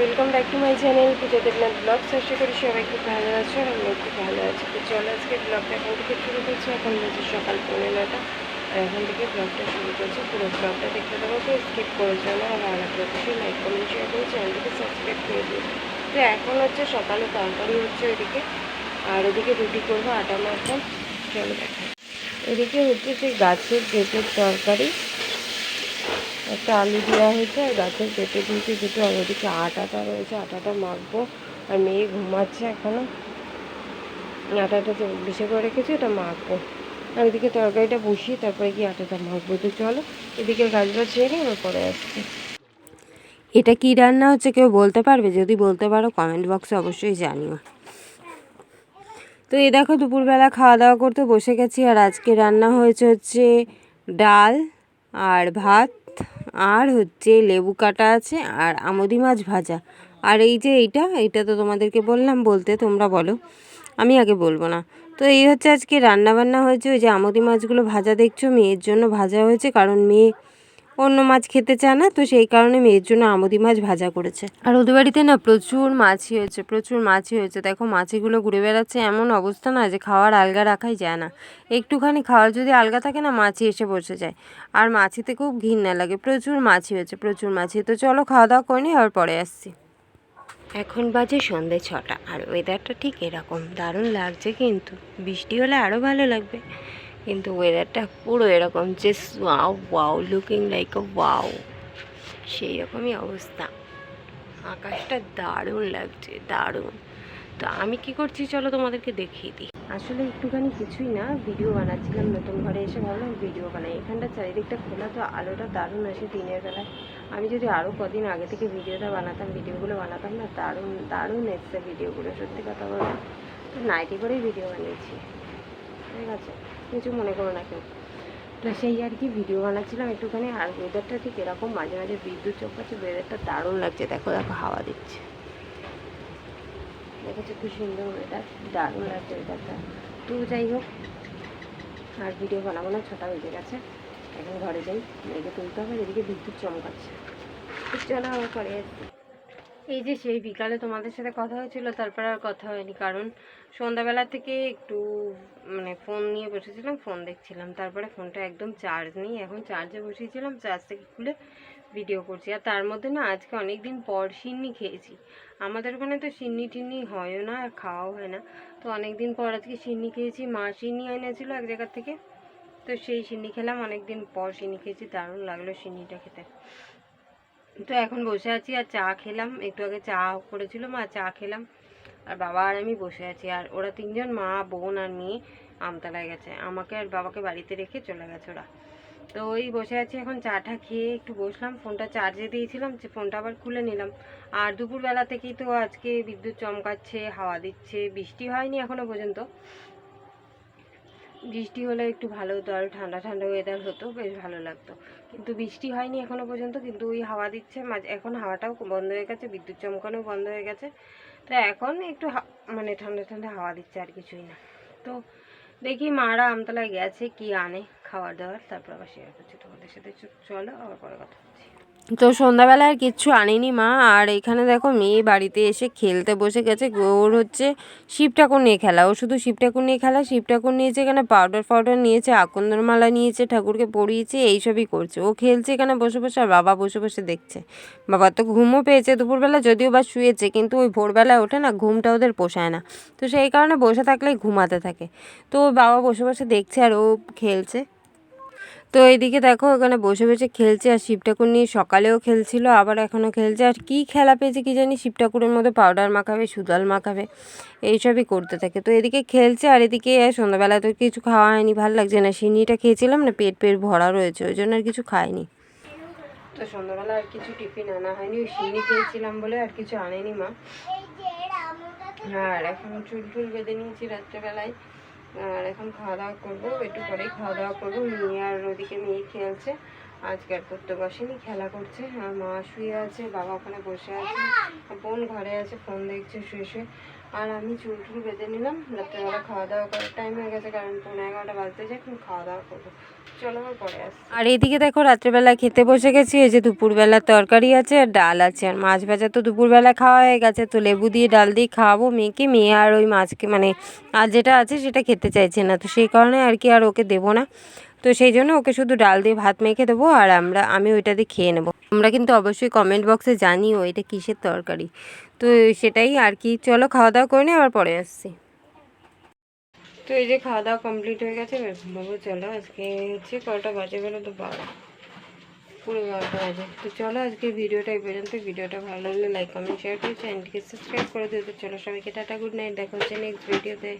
Welcome back to my channel Puja Debnath vlog আশা করি সবাই খুব ভালো আছো আর আমিও খুব ভালো আছি। তো চলো আজকে ব্লগটা এখন থেকে শুরু করছি। এখন বলছি সকাল পৌনে নটা আর এখন থেকে ব্লগটা শুরু করছি। পুরো ব্লগটা দেখতে দেবো তো স্কিপ করে না। আর ভালো লাগলে লাইক কমেন্ট শেয়ার করে চ্যানেলটিকে সাবস্ক্রাইব করে দিও। তো এখন হচ্ছে সকালে তরকারি হচ্ছে ওইদিকে। আর ওদিকে রুটি করব, আটা মাখবো। চলো দেখা এদিকে হচ্ছে সেই গাছের পেঁপের তরকারি। একটা আলু দেওয়া হয়েছে, আর গাছের পেঁপে দিয়েছে দুটো, আর ওদিকে আটাটা রয়েছে, আটাটা মাখবো। আর মেয়ে ঘুমাচ্ছে এখনও। আটাটা বেশি করে রেখেছি, ওটা মাখবো। আর এদিকে তরকারিটা বসিয়ে তারপরে গিয়ে আটাটা মাখবো। তো চলো, এদিকে গাছটা ছেড়ে নিই আবার পরে আসছি। এটা কি রান্না হচ্ছে কেউ বলতে পারবে? যদি বলতে পারো কমেন্ট বক্সে অবশ্যই জানিও। তো এ দেখো, দুপুরবেলা খাওয়া দাওয়া করতে বসে গেছি, আর আজকে রান্না হয়েছে হচ্ছে ডাল আর ভাত। আর হচ্ছে লেবু কাটা আছে আর আমদি মাছ ভাজা। আর এই যে এইটা এইটা তো তোমাদেরকে বললাম, বলতে তোমরা বলো। আমি আগে বলব না। তো এই হচ্ছে আজকে রান্নাবান্না হয়েছে, ওই যে আমদি মাছগুলো ভাজা দেখছ, মেয়ের জন্য ভাজা হয়েছে, কারণ মেয়ে অন্য মাছ খেতে চায় না তো সেই কারণে মেয়ের জন্য আমদি মাছ ভাজা করেছে। আর ওদের বাড়িতে না প্রচুর মাছই হয়েছে প্রচুর মাছই হয়েছে। দেখো মাছিগুলো ঘুরে বেড়াচ্ছে এমন অবস্থা না যে খাওয়ার আলগা রাখাই যায় না। একটুখানি খাওয়ার যদি আলগা থাকে না মাছি এসে বসে যায়। আর মাছিতে খুব ঘৃণা লাগে প্রচুর মাছি হয়েছে প্রচুর মাছি তো চলো খাওয়া দাওয়া করে নিই আর পরে আসছি। এখন বাজে সন্ধে ছটা আর ওয়েদারটা ঠিক এরকম। দারুণ লাগছে কিন্তু বৃষ্টি হলে আরও ভালো লাগবে। কিন্তু ওয়েদারটা পুরো এরকম যে wow wow looking like a wow সেই রকমই অবস্থা। আকাশটা দারুণ লাগছে, দারুণ। তো আমি কি করছি চলো তোমাদেরকে দেখিয়ে দিই। আসলে একটুখানি কিছুই না ভিডিও বানাচ্ছিলাম, নতুন ঘরে এসে ভাবলাম ভিডিও বানাই। এখানটা চারিদিকটা খোলা, তো আলোটা দারুণ আসে দিনের বেলায়। আমি যদি আরও কদিন আগে থেকে ভিডিওটা বানাতাম ভিডিওগুলো বানাতাম না, দারুণ দারুণ এসছে ভিডিওগুলো সত্যি কথা বলতে। তো নাইটি করেই ভিডিও বানিয়েছি। ঠিক আছে, কিছু মনে করো না কেউ। তো সেই আর কি ভিডিও বানাচ্ছিলাম একটুখানি, আর ওয়েদারটা ঠিক এরকম, মাঝে মাঝে বিদ্যুৎ চমকাচ্ছে ওয়েদারটা দারুণ লাগছে। দেখো দেখো, হাওয়া দিচ্ছে। দেখেছ খুব সুন্দর ওয়েদার দারুণ লাগছে ওয়েদারটা তো যাই হোক, আর ভিডিও বানাবো না, ছটা বেজে গেছে। এখন ঘরে যাই, মেয়েকে তুলতে হবে, এদিকে বিদ্যুৎ চমকাচ্ছে। চলো আমার পরে আসছি। এই যে সেই বিকালে তোমাদের সাথে কথা হয়েছিল, তারপর আর কথা হয়নি। কারণ সন্ধ্যাবেলা থেকে একটু মানে ফোন নিয়ে বসেছিলাম ফোন দেখছিলাম। তারপরে ফোনটা একদম চার্জ নেই। এখন চার্জে বসিয়েছিলাম চার্জ থেকে খুলে ভিডিও করছি। আর তার মধ্যে না, আজকে অনেক দিন পর সিন্নি খেয়েছি। আমাদের ওখানে তো সিন্নি টিন্নি হয়ও না, আর খাওয়াও হয় না। তো অনেক দিন পর আজকে সিন্নি খেয়েছি। মা সিন্নি এনেছিল এক জায়গা থেকে। তো সেই সিন্নি খেলাম। অনেক দিন পর সিন্নি খেয়েছি। দারুণ লাগল সিন্নিটা খেতে। তো এখন বসে আছি আর চা খেলাম। একটু আগে চা করেছিল মা, চা খেলাম। আর বাবা আর আমি বসে আছি। আর ওরা তিনজন, মা, বোন আর মেয়ে আমতলায় গেছে। আমাকে আর বাবাকে বাড়িতে রেখে চলে গেছে ওরা। তো ওই বসে আছি এখন চাটা খেয়ে একটু বসলাম। ফোনটা চার্জে দিয়েছিলাম, যে ফোনটা আবার খুলে নিলাম। আর দুপুরবেলা থেকেই তো আজকে বিদ্যুৎ চমকাচ্ছে, হাওয়া দিচ্ছে, বৃষ্টি হয়নি এখনও পর্যন্ত। বৃষ্টি হলে একটু ভালো হতো আর ঠান্ডা ঠান্ডা ওয়েদার হতো, বেশ ভালো লাগতো। কিন্তু বৃষ্টি হয়নি এখনও পর্যন্ত, কিন্তু ওই হাওয়া দিচ্ছে, মাঝে, এখন হাওয়াটাও বন্ধ হয়ে গেছে, বিদ্যুৎ চমকানো বন্ধ হয়ে গেছে। তো এখন একটু মানে ঠান্ডা ঠান্ডা হাওয়া দিচ্ছে আর কিছুই না। তো দেখি মারা আমতলায় গেছে, কি আনে খাবার দাবার তারপর আবার শেয়ার করছি তোমাদের সাথে। চলো আবার পরে কথা হচ্ছে তো সন্ধ্যাবেলা আর কিচ্ছু আনেনি মা। আর এখানে দেখো মেয়ে বাড়িতে এসে খেলতে বসে গেছে। ওর হচ্ছে শিব ঠাকুর নিয়ে খেলা। ও শুধু শিব ঠাকুর নিয়ে খেলা, শিব ঠাকুর নিয়েছে এখানে পাউডার ফাউডার নিয়েছে আকন্দর মালা নিয়েছে, ঠাকুরকে পরিয়েছে, এইসবই করছে। ও খেলছে এখানে বসে বসে আর বাবা বসে বসে দেখছে। বাবা তো ঘুমও পেয়েছে দুপুরবেলা, যদিও বা শুয়েছে, কিন্তু ওই ভোরবেলায় ওঠে না, ঘুমটা ওদের পোষায় না। তো সেই কারণে বসে থাকলেই ঘুমাতে থাকে। তো বাবা বসে বসে দেখছে আর ও খেলছে। তো এইদিকে দেখো ওখানে বসে বসে খেলছে আর শিব ঠাকুর নিয়ে সকালেও খেলছিল, আবার এখনও খেলছে। আর কি খেলা পেয়েছে কি জানি শিব ঠাকুরের মধ্যে পাউডার মাখাবে সুদাল মাখাবে, এইসবই করতে থাকে। তো এদিকে খেলছে আর এদিকে সন্ধ্যাবেলা তো কিছু খাওয়া হয়নি, ভালো লাগছে না। সিন্নিটা খেয়েছিলাম না, পেট পেট ভরা রয়েছে, ওই জন্য আর কিছু খাইনি। তো সন্ধ্যাবেলা আর কিছু টিফিন আনা হয়নি, ওই সিন্নি খেয়েছিলাম বলে আর কিছু আনেনি মা। আর এখন চুল টুল বেঁধে নিয়েছি রাত্রেবেলায়। আর এখন খাওয়া দাওয়া করব, একটু পরেই খাওয়া দাওয়া করব। মেয়ে আর ওদিকে মেয়ে খেলছে। আজকে আর করতে বসেনি, খেলা করছে। আর মা শুয়ে আছে, বাবা ওখানে বসে আছে। বোন ঘরে আছে, ফোন দেখছে, শুয়ে শুয়ে। আর আমি চুল টুল বেঁধে নিলাম রাত্রেবেলা খাওয়া দাওয়া করার টাইম হয়ে গেছে, কারণ পনেরো এগারোটা বাজতে যায় এখন খাওয়া দাওয়া করব আর এইদিকে দেখো, রাত্রেবেলা খেতে বসে গেছি, এই যে দুপুরবেলা তরকারি আছে আর ডাল আছে। আর মাছ ভাজা তো দুপুরবেলা খাওয়া হয়ে গেছে, তো লেবু দিয়ে ডাল দিয়ে খাওয়াবো মেয়েকে। মেয়ে আর ওই মাছকে মানে আর যেটা আছে সেটা খেতে চাইছে না, তো সেই কারণে আর কি আর ওকে দেবো না। তো সেই জন্য ওকে শুধু ডাল দিয়ে ভাত মেখে দেবো আর আমরা, আমি ওইটা দিয়ে খেয়ে নেব। আমরা কিন্তু অবশ্যই কমেন্ট বক্সে জানিও এটা কিসের তরকারি। তো সেটাই আর কি, চলো খাওয়া দাওয়া করে নিই, আবার পরে আসছি। তো এই যে খাওয়া দাওয়া কমপ্লিট হয়ে গেছে ঘুমাবো চলো আজকে হচ্ছে কটা বাজে বলো তো বারো। পুরো বারোটা বাজে। তো চলো আজকে ভিডিওটা এই পর্যন্ত। ভিডিওটা ভালো লাগলে লাইক কমেন্ট শেয়ার করে চ্যানেলটিকে সাবস্ক্রাইব করে দিও। তো চলো সবাইকে টাটা গুড নাইট দেখা হচ্ছে নেক্সট ভিডিওতে